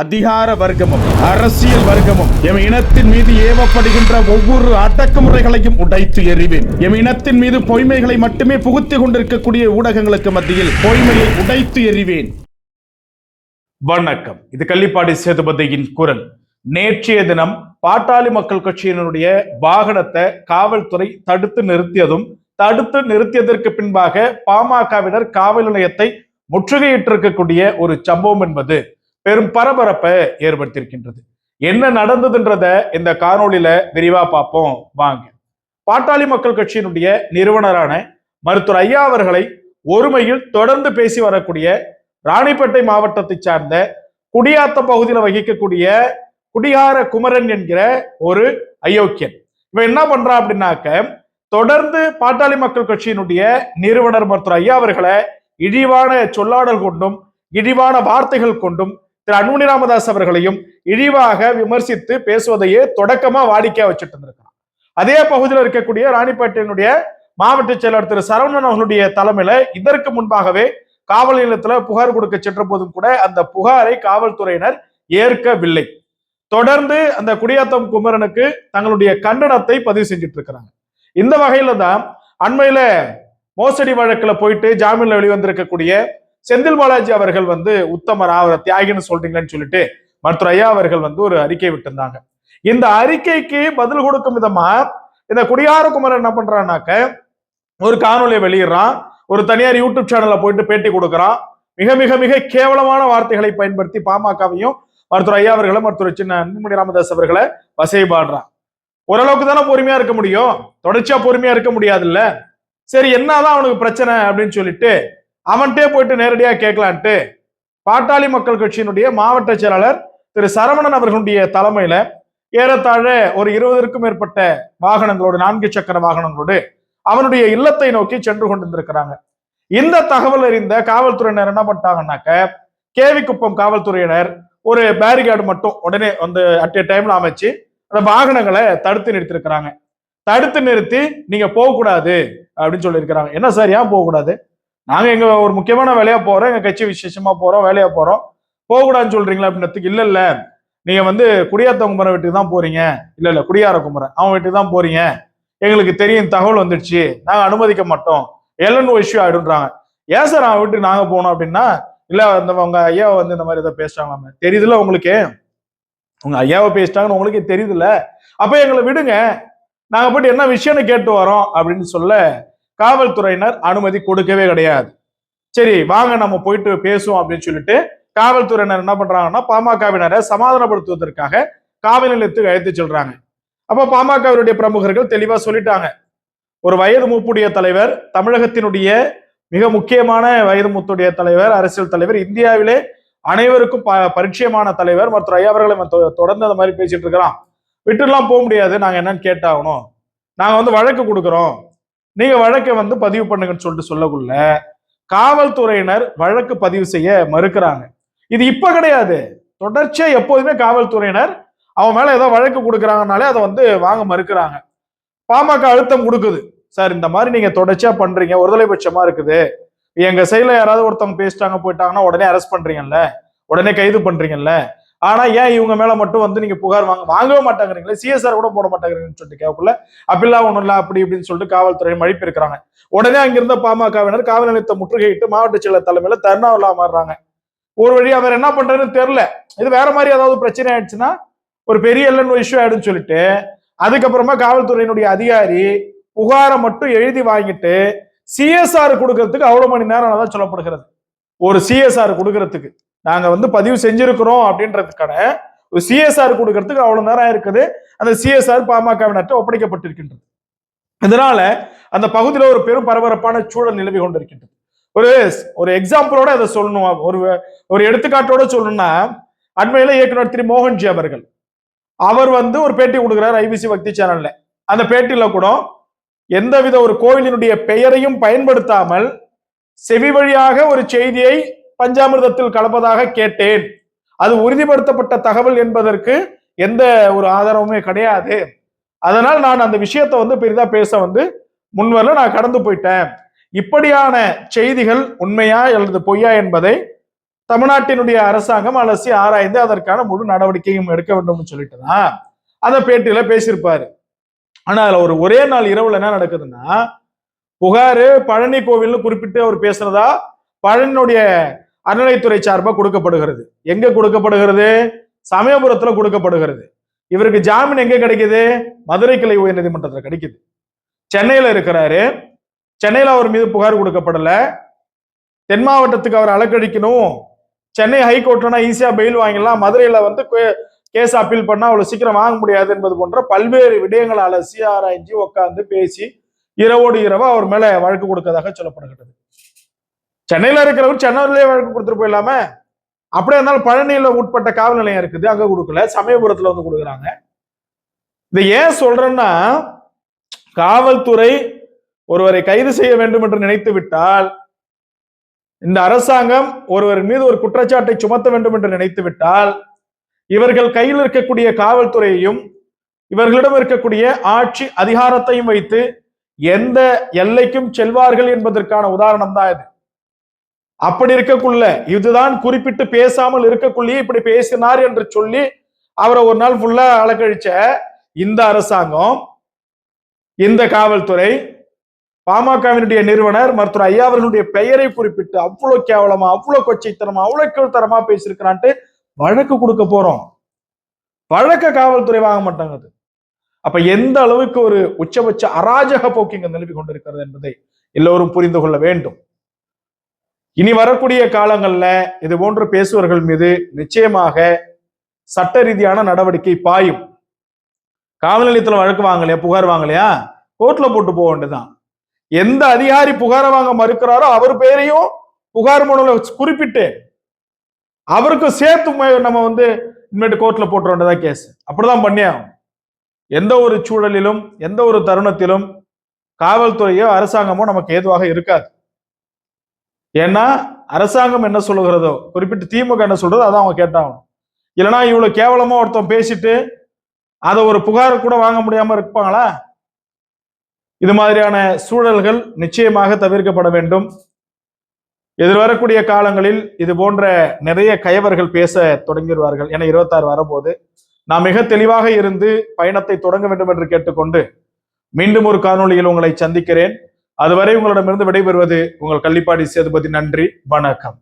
அதிகார வர்க்கமும் அரசியல் வர்க்கமும் எம் இனத்தின் மீது ஏவப்படுகின்ற ஒவ்வொரு அடக்குமுறைகளையும் உடைத்து எறிவேன். எம் இனத்தின் மீது பொய்மைகளை மட்டுமே புகுத்திக் கொண்டிருக்கக்கூடிய ஊடகங்களுக்கு மத்தியில் பொய்மையை உடைத்து எறிவேன். வணக்கம். இது கள்ளிப்பாடி சேதுபதியின் குரல். நேற்றைய தினம் பாட்டாளி மக்கள் கட்சியினுடைய வாகனத்தை காவல்துறை தடுத்து நிறுத்தியதும் தடுத்து நிறுத்தியதற்கு பின்பாக பாமகவினர் காவல் நிலையத்தை முற்றுகையிட்டிருக்கக்கூடிய ஒரு சம்பவம் என்பது பெரும் பரபரப்பை ஏற்படுத்தியிருக்கின்றது. என்ன நடந்ததுன்றத இந்த காணொளியில விரிவா பார்ப்போம். வாங்க. பாட்டாளி மக்கள் கட்சியினுடைய நிறுவனரான மருத்துவர் ஐயா அவர்களை ஒருமையில் தொடர்ந்து பேசி வரக்கூடிய ராணிப்பேட்டை மாவட்டத்தை சார்ந்த குடியாத்த பகுதியில் வகிக்கக்கூடிய குடியார குமரன் என்கிற ஒரு அயோக்கியன். இவன் என்ன பண்றான் அப்படின்னாக்க தொடர்ந்து பாட்டாளி மக்கள் கட்சியினுடைய நிறுவனர் மருத்துவர் ஐயா அவர்களை இழிவான சொல்லாடல் கொண்டும் இழிவான வார்த்தைகள் கொண்டும் திரு அன்புமணி ராமதாஸ் அவர்களையும் இழிவாக விமர்சித்து பேசுவதையே தொடக்கமா வாடிக்கையா வச்சுட்டு இருந்திருக்கான் அதே பகுதியில் இருக்கக்கூடிய ராணிப்பேட்டையினுடைய மாவட்ட செயலர் திரு சரவணன் அவர்களுடைய தலைமையில இதற்கு முன்பாகவே காவல் நிலையத்துல புகார் கொடுக்க சென்ற போதும் கூட அந்த புகாரை காவல்துறையினர் ஏற்கவில்லை. தொடர்ந்து அந்த குடியாத்தம் குமரனுக்கு தங்களுடைய கண்டனத்தை பதிவு செஞ்சுட்டு இருக்கிறாங்க. இந்த வகையில தான் அண்மையில மோசடி வழக்குல போயிட்டு ஜாமீன்ல வெளிவந்திருக்கக்கூடிய செந்தில் பாலாஜி அவர்கள் வந்து உத்தமரா அவரை தியாகின்னு சொல்றீங்களேன்னு சொல்லிட்டு மருத்துவர் ஐயா அவர்கள் வந்து ஒரு அறிக்கை விட்டிருந்தாங்க. இந்த அறிக்கைக்கு பதில் கொடுக்கும் விதமா இந்த குடியாரகுமரன் என்ன பண்றான்னாக்க ஒரு காணொலியை வெளியிடுறான் ஒரு தனியார் யூடியூப் சேனல்ல போயிட்டு பேட்டி கொடுக்குறான். மிக மிக மிக கேவலமான வார்த்தைகளை பயன்படுத்தி பாமகவையும் மருத்துவர் ஐயா அவர்களை மருத்துவர் சின்ன அன்புமணி ராமதாஸ் அவர்களை வசைபாடுறான். ஓரளவுக்கு தானே பொறுமையா இருக்க முடியும்? தொடர்ச்சியா பொறுமையா இருக்க முடியாதுல்ல? சரி என்னதான் அவனுக்கு பிரச்சனை அப்படின்னு சொல்லிட்டு அவன்கிட்டே போயிட்டு நேரடியா கேட்கலான்ட்டு பாட்டாளி மக்கள் கட்சியினுடைய மாவட்ட செயலாளர் திரு சரவணன் அவர்களுடைய தலைமையில ஏறத்தாழ ஒரு இருபதற்கும் மேற்பட்ட வாகனங்களோடு நான்கு சக்கர வாகனங்களோடு அவனுடைய இல்லத்தை நோக்கி சென்று கொண்டிருந்திருக்கிறாங்க. இந்த தகவல் அறிந்த காவல்துறையினர் என்ன பண்ணிட்டாங்கன்னாக்க கேவிக்குப்பம் காவல்துறையினர் ஒரு பேரிகார்டு மட்டும் உடனே வந்து அட் ஏ டைம்ல அமைச்சு அந்த வாகனங்களை தடுத்து நிறுத்திருக்கிறாங்க தடுத்து நிறுத்தி நீங்க போகக்கூடாது அப்படின்னு சொல்லியிருக்கிறாங்க. என்ன சார் ஏன் போகக்கூடாது? நாங்க எங்க ஒரு முக்கியமான வேலையா போறோம் எங்க கட்சி விசேஷமா போறோம் வேலையா போறோம். போகக்கூடாதுன்னு சொல்றீங்களா அப்படின்றதுக்கு இல்ல இல்ல. நீங்க வந்து குடியாத்த குமரன் வீட்டுக்கு தான் போறீங்க. இல்ல இல்ல குடியார குமரன் அவன் வீட்டுக்கு தான் போறீங்க. எங்களுக்கு தெரியும் தகவல் வந்துடுச்சு. நாங்க அனுமதிக்க மாட்டோம். எல்லன்னு இஷ்யூ ஆயிடுன்றாங்க ஏன் சார் அவன் வீட்டுக்கு நாங்க போனோம் அப்படின்னா இல்ல அந்த உங்க ஐயாவை வந்து இந்த மாதிரி ஏதோ பேசுறாங்களாமே. தெரியுதுல உங்களுக்கு? உங்க ஐயாவை பேசிட்டாங்கன்னு உங்களுக்கே தெரியுதுல்ல. அப்ப எங்களை விடுங்க. நாங்க போயிட்டு என்ன விஷயம்னு கேட்டு வரோம் அப்படின்னு சொல்ல காவல்துறையினர் அனுமதி கொடுக்கவே கிடையாது. சரி வாங்க நம்ம போயிட்டு பேசுவோம் அப்படின்னு சொல்லிட்டு காவல்துறையினர் என்ன பண்றாங்கன்னா பாமகவினரை சமாதானப்படுத்துவதற்காக காவல் நிலையத்துக்கு அழைத்து செல்றாங்க. அப்ப பாமகவினுடைய பிரமுகர்கள் தெளிவா சொல்லிட்டாங்க. ஒரு வயது மூப்புடைய தலைவர் தமிழகத்தினுடைய மிக முக்கியமான வயது மூத்துடைய தலைவர் அரசியல் தலைவர் இந்தியாவிலே அனைவருக்கும் ப பரிச்சயமான தலைவர் மற்ற ஐயா அவர்களை தொ- தொடர்ந்து அந்த மாதிரி பேசிட்டு இருக்கிறான். விட்டுலாம் போக முடியாது. நாங்க என்னன்னு கேட்டாகணும். நாங்க வந்து வழக்கு கொடுக்குறோம். நீங்க வழக்கை வந்து பதிவு பண்ணுங்கன்னு சொல்லிட்டு சொல்லக்குள்ள காவல்துறையினர் வழக்கு பதிவு செய்ய மறுக்கிறாங்க. இது இப்ப கிடையாது. தொடர்ச்சியா எப்போதுமே காவல்துறையினர் அவன் மேல ஏதோ வழக்கு கொடுக்குறாங்கனாலே அதை வந்து வாங்க மறுக்கிறாங்க. பாமக அழுத்தம் கொடுக்குது. சார் இந்த மாதிரி நீங்க தொடர்ச்சியா பண்றீங்க ஒருதலை பட்சமா இருக்குது. எங்க சைடுல யாராவது ஒருத்தவங்க பேசிட்டாங்க போயிட்டாங்கன்னா உடனே அரெஸ்ட் பண்றீங்கல்ல? உடனே கைது பண்றீங்கல்ல? ஆனா ஏன் இவங்க மேல மட்டும் வந்து நீங்க புகார் வாங்க வாங்கவே மாட்டாங்கிறீங்களே? சிஎஸ்ஆர் கூட போட மாட்டாங்கிறீங்கன்னு சொல்லிட்டு கேட்கல அப்படிலாம் ஒண்ணும் இல்ல அப்படி இப்படின்னு சொல்லிட்டு காவல்துறை மழிப்பு இருக்கிறாங்க. உடனே அங்கிருந்த பாமகவினர் காவல் நிலையத்தை முற்றுகையிட்டு மாவட்ட செயலர் தலைமையில தர்ணாவில் மாறுறாங்க ஒரு வழி அவர் என்ன பண்றதுன்னு தெரியல. இது வேற மாதிரி ஏதாவது பிரச்சனை ஆயிடுச்சுன்னா ஒரு பெரிய இல்லைன்னு இஷ்யூ ஆயிடுன்னு சொல்லிட்டு அதுக்கப்புறமா காவல்துறையினுடைய அதிகாரி புகாரை மட்டும் எழுதி வாங்கிட்டு சிஎஸ்ஆர் கொடுக்கறதுக்கு அவ்வளவு மணி நேரம் தான் சொல்லப்படுகிறது. ஒரு சிஎஸ்ஆர் கொடுக்கறதுக்கு. நாங்க வந்து பதிவு செஞ்சிருக்கிறோம் அப்படின்றதுக்கான ஒரு சிஎஸ்ஆர் கொடுக்கறதுக்கு அவ்வளவு நேரம் இருக்குது அந்த சிஎஸ்ஆர் பாமகவினர்கிட்ட ஒப்படைக்கப்பட்டிருக்கின்றது. இதனால அந்த பகுதியில் ஒரு பெரும் பரபரப்பான சூழல் நிலவி கொண்டிருக்கின்றது. ஒரு ஒரு எக்ஸாம்பிளோட அதை சொல்லணும். ஒரு ஒரு எடுத்துக்காட்டோட சொல்லணும்னா அண்மையில இயக்குனர் திரு மோகன்ஜி அவர்கள். அவர் வந்து ஒரு பேட்டி கொடுக்குறாரு ஐபிசி பக்தி சேனல்ல அந்த பேட்டியில கூட எந்தவித ஒரு கோவிலினுடைய பெயரையும் பயன்படுத்தாமல் செவி வழியாக ஒரு செய்தியை பஞ்சாமிர்தத்தில் கலப்பதாக கேட்டேன். அது உறுதிப்படுத்தப்பட்ட தகவல் என்பதற்கு எந்த ஒரு ஆதாரமுமே கிடையாது. அதனால் நான் அந்த விஷயத்தை வந்து பெரிதா பேச வந்து முன்வரல நான் கடந்து போயிட்டேன். இப்படியான செய்திகள் உண்மையா அல்லது பொய்யா என்பதை தமிழ்நாட்டினுடைய அரசாங்கம் அலசி ஆராய்ந்து அதற்கான முழு நடவடிக்கையும் எடுக்க வேண்டும்னு சொல்லிட்டு தான் அந்த பேட்டியில பேசியிருப்பாரு. ஆனா அதுல ஒரு ஒரே நாள் இரவுல என்ன நடக்குதுன்னா புகாரு பழனி கோவில்னு குறிப்பிட்டு அவர் பேசுறதா பழனியுடைய அறநிலைத்துறை சார்பாக கொடுக்கப்படுகிறது. எங்க கொடுக்கப்படுகிறது? சமயபுரத்துல கொடுக்கப்படுகிறது. இவருக்கு ஜாமீன் எங்க கிடைக்குது? மதுரை கிளை உயர்நீதிமன்றத்தில் கிடைக்குது. சென்னையில இருக்கிறாரு. சென்னையில அவர் மீது புகார் கொடுக்கப்படல. தென் மாவட்டத்துக்கு அவர் அலக்கழிக்கணும் சென்னை ஹைகோர்ட்லனா ஈஸியா பெயில் வாங்கிடலாம். மதுரையில வந்து கேஸ் அப்பீல் பண்ணா அவ்வளவு சீக்கிரம் வாங்க முடியாது என்பது போன்ற பல்வேறு விடயங்களை அலசி ஆராய்ச்சி உட்காந்து பேசி இரவோடு இரவா அவர் மேல வழக்கு கொடுக்கறதாக சொல்லப்படுகிறது சென்னையில இருக்கிறவர் சென்னையிலேயே வழக்கு கொடுத்துட்டு போயிடலாம. அப்படியே இருந்தாலும் பழனியில உட்பட்ட காவல் நிலையம் இருக்குது அங்க கொடுக்கல. சமயபுரத்துல வந்து கொடுக்குறாங்க. இதை ஏன் சொல்றேன்னா காவல்துறை ஒருவரை கைது செய்ய வேண்டும் என்று நினைத்து விட்டால் இந்த அரசாங்கம் ஒருவர் மீது ஒரு குற்றச்சாட்டை சுமத்த வேண்டும் என்று நினைத்து விட்டால் இவர்கள் கையில் இருக்கக்கூடிய காவல்துறையையும் இவர்களிடம் இருக்கக்கூடிய ஆட்சி அதிகாரத்தையும் வைத்து எந்த எல்லைக்கும் செல்வார்கள் என்பதற்கான உதாரணம் தான் இது. அப்படி இருக்கக்குள்ள இதுதான் குறிப்பிட்டு பேசாமல் இருக்கக்குள்ளேயே இப்படி பேசினார் என்று சொல்லி அவரை ஒரு நாள் ஃபுல்லா அலக்கழிச்ச இந்த அரசாங்கம் இந்த காவல்துறை பாமகவினுடைய நிறுவனர் மருத்துவர் ஐயா அவர்களுடைய பெயரை குறிப்பிட்டு அவ்வளவு கேவலமா அவ்வளவு கொச்சைத்தனமா அவ்வளவு கீழ்த்தரமா பேசியிருக்கிறான்ட்டு வழக்கு கொடுக்க போறோம். வழக்க காவல்துறை வாங்க மாட்டாங்க அது. அப்ப எந்த அளவுக்கு ஒரு உச்சபட்ச அராஜக போக்கு இங்க நிலவி கொண்டிருக்கிறது என்பதை எல்லோரும் புரிந்து கொள்ள வேண்டும். இனி வரக்கூடிய காலங்கள்ல இது போன்று பேசுவர்கள் மீது நிச்சயமாக சட்ட ரீதியான நடவடிக்கை பாயும். காவல் நிலையத்துல வழக்கு வாங்கலையா? புகார் வாங்கலையா? கோர்ட்ல போட்டு போக வேண்டியதுதான். எந்த அதிகாரி புகார வாங்க மறுக்கிறாரோ அவர் பெயரையும் புகார் மனுல குறிப்பிட்டு அவருக்கு சேர்த்து நம்ம வந்து இனிமேட்டு கோர்ட்ல போட்டு வேண்டியதா கேஸ் அப்படிதான் பண்ணியே எந்த ஒரு சூழலிலும் எந்த ஒரு தருணத்திலும் காவல்துறையோ அரசாங்கமோ நமக்கு ஏதுவாக இருக்காது. ஏன்னா அரசாங்கம் என்ன சொல்லுகிறதோ குறிப்பிட்டு திமுக என்ன சொல்றதோ அதான் அவங்க கேட்டாகணும். இல்லைன்னா இவ்வளவு கேவலமா ஒருத்தன் பேசிட்டு அதை ஒரு புகார் கூட வாங்க முடியாம இருப்பாங்களா? இது மாதிரியான சூழல்கள் நிச்சயமாக தவிர்க்கப்பட வேண்டும். எதிர்வரக்கூடிய காலங்களில் இது போன்ற நிறைய கயவர்கள் பேச தொடங்கிடுவார்கள். என இருபத்தாறு வரும்போது நான் மிக தெளிவாக இருந்து பயணத்தை தொடங்க வேண்டும் என்று கேட்டுக்கொண்டு மீண்டும் ஒரு காணொளியில் உங்களை சந்திக்கிறேன். அதுவரை உங்களிடமிருந்து விடைபெறுவது உங்கள் கள்ளிப்பாடி சேதுபதி. நன்றி வணக்கம்.